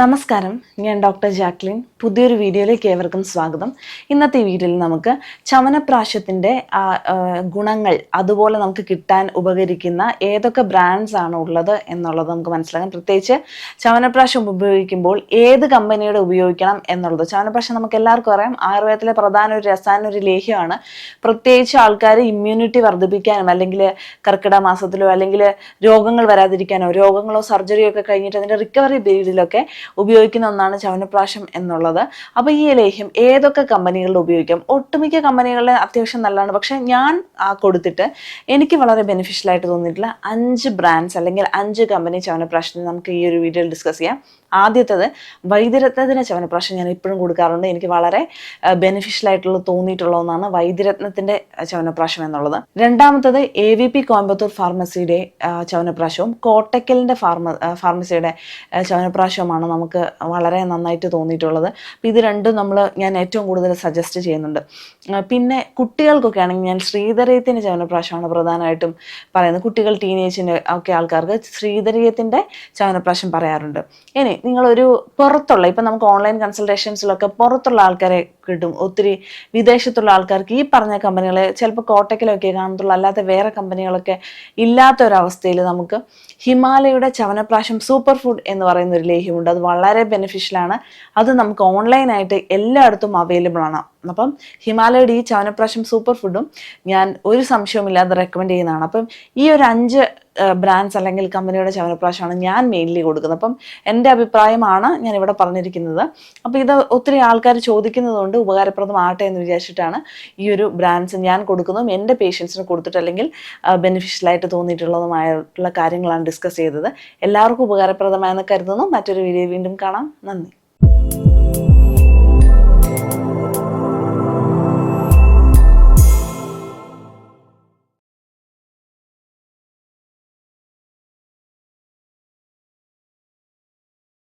നമസ്കാരം. ഞാൻ doctor Jacqueline. പുതിയൊരു വീഡിയോയിലേക്ക് ഏവർക്കും സ്വാഗതം. ഇന്നത്തെ വീഡിയോയിൽ നമുക്ക് ചവനപ്രാശത്തിന്റെ ഗുണങ്ങൾ അതുപോലെ നമുക്ക് കിട്ടാൻ ഉപകരിക്കുന്ന ഏതൊക്കെ ബ്രാൻഡ്സ് ആണ് ഉള്ളത് എന്നുള്ളത് നമുക്ക് മനസ്സിലാക്കാം. പ്രത്യേകിച്ച് ചവനപ്രാശം ഉപയോഗിക്കുമ്പോൾ ഏത് കമ്പനിയുടെ ഉപയോഗിക്കണം എന്നുള്ളത്. ചവനപ്രാശം നമുക്ക് എല്ലാവർക്കും അറിയാം. ആയുർവേദത്തിലെ പ്രധാന ഒരു രസായന ഒരു ലേഹ്യമാണ്. പ്രത്യേകിച്ച് ആൾക്കാർ ഇമ്മ്യൂണിറ്റി വർദ്ധിപ്പിക്കാനും അല്ലെങ്കിൽ കർക്കിടക മാസത്തിലോ അല്ലെങ്കിൽ രോഗങ്ങൾ വരാതിരിക്കാനോ രോഗങ്ങളോ സർജറിയോ ഒക്കെ കഴിഞ്ഞിട്ട് അതിന്റെ റിക്കവറി പീരീഡിലൊക്കെ ഉപയോഗിക്കുന്ന ഒന്നാണ് ചവനപ്രാശം എന്നുള്ളത്. അപ്പോൾ ഈ ലേഹ്യം ഏതൊക്കെ കമ്പനികളിൽ ഉപയോഗിക്കാം? ഒട്ടുമിക്ക കമ്പനികളിൽ അത്യാവശ്യം നല്ലതാണ്. പക്ഷേ ഞാൻ കൊടുത്തിട്ട് എനിക്ക് വളരെ ബെനിഫിഷ്യൽ ആയിട്ട് തോന്നിയിട്ടുള്ള അഞ്ച് ബ്രാൻഡ്സ് അല്ലെങ്കിൽ അഞ്ച് കമ്പനി ചവനപ്രാശത്തിന് നമുക്ക് ഈ ഒരു വീഡിയോയിൽ ഡിസ്കസ് ചെയ്യാം. ആദ്യത്തത് വൈദ്യരത്നത്തിന് ചവനപ്രാശം ഞാൻ ഇപ്പോഴും കൊടുക്കാറുണ്ട്. എനിക്ക് വളരെ ബെനിഫിഷ്യൽ ആയിട്ടുള്ള തോന്നിയിട്ടുള്ള ഒന്നാണ് വൈദ്യരത്നത്തിന്റെ ചവനപ്രാശം എന്നുള്ളത്. രണ്ടാമത്തത് എ വി പി കോയമ്പത്തൂർ ഫാർമസിയുടെ ചവനപ്രാശവും കോട്ടക്കലിന്റെ ഫാർമ ഫാർമസിയുടെ ചവനപ്രാശവുമാണ് നമുക്ക് വളരെ നന്നായിട്ട് തോന്നിയിട്ടുള്ളത്. അപ്പോൾ ഇത് രണ്ടും നമ്മൾ ഞാൻ ഏറ്റവും കൂടുതൽ സജസ്റ്റ് ചെയ്യുന്നുണ്ട്. പിന്നെ കുട്ടികൾക്കൊക്കെ ആണെങ്കിൽ ഞാൻ ശ്രീധരയത്തിന്റെ ചവനപ്രാശമാണ് പ്രധാനമായിട്ടും പറയുന്നത്. കുട്ടികൾ ടീനേജിന്റെ ഒക്കെ ആൾക്കാർക്ക് ശ്രീധരയത്തിന്റെ ചവനപ്രാശം പറയാറുണ്ട്. ഇനി നിങ്ങളൊരു പുറത്തുള്ള ഇപ്പം നമുക്ക് ഓൺലൈൻ കൺസൾട്ടേഷൻസിലൊക്കെ പുറത്തുള്ള ആൾക്കാരെ കിട്ടും. ഒത്തിരി വിദേശത്തുള്ള ആൾക്കാർക്ക് ഈ പറഞ്ഞ കമ്പനികളെ ചിലപ്പോൾ കോട്ടക്കിലൊക്കെ കാണത്തുള്ളൂ. അല്ലാത്ത വേറെ കമ്പനികളൊക്കെ ഇല്ലാത്തൊരവസ്ഥയിൽ നമുക്ക് ഹിമാലയയുടെ ചവനപ്രാശം സൂപ്പർ ഫുഡ് എന്ന് പറയുന്ന ഒരു ലേഹ്യമുണ്ട് അത് വളരെ ബെനിഫിഷ്യലാണ് അത് നമുക്ക് ഓൺലൈനായിട്ട് എല്ലായിടത്തും അവൈലബിൾ ആണ്. അപ്പം ഹിമാലയയുടെ ഈ ചവനപ്രാശം സൂപ്പർ ഫുഡും ഞാൻ ഒരു സംശയവുമില്ലാതെ റെക്കമെൻഡ് ചെയ്യുന്നതാണ്. അപ്പം ഈ ഒരു അഞ്ച് ബ്രാൻഡ്സ് അല്ലെങ്കിൽ കമ്പനിയുടെ ചവനപ്രാശമാണ് ഞാൻ മെയിൻലി കൊടുക്കുന്നത്. അപ്പം എന്റെ അഭിപ്രായമാണ് ഞാൻ ഇവിടെ പറഞ്ഞിരിക്കുന്നത്. അപ്പോൾ ഇത് ഒത്തിരി ആൾക്കാർ ചോദിക്കുന്നതുകൊണ്ട് ഉപകാരപ്രദമാകട്ടെ എന്ന് വിചാരിച്ചിട്ടാണ് ഈ ഒരു ബ്രാൻഡ്സ് ഞാൻ കൊടുക്കുന്നതും എന്റെ പേഷ്യൻസിന് കൊടുത്തിട്ട് അല്ലെങ്കിൽ ബെനിഫിഷ്യലായിട്ട് തോന്നിയിട്ടുള്ളതുമായിട്ടുള്ള കാര്യങ്ങളാണ് ഡിസ്കസ് ചെയ്തത്. എല്ലാവർക്കും ഉപകാരപ്രദമായെന്ന് കരുതുന്നു. മറ്റൊരു വീഡിയോ വീണ്ടും കാണാം. നന്ദി.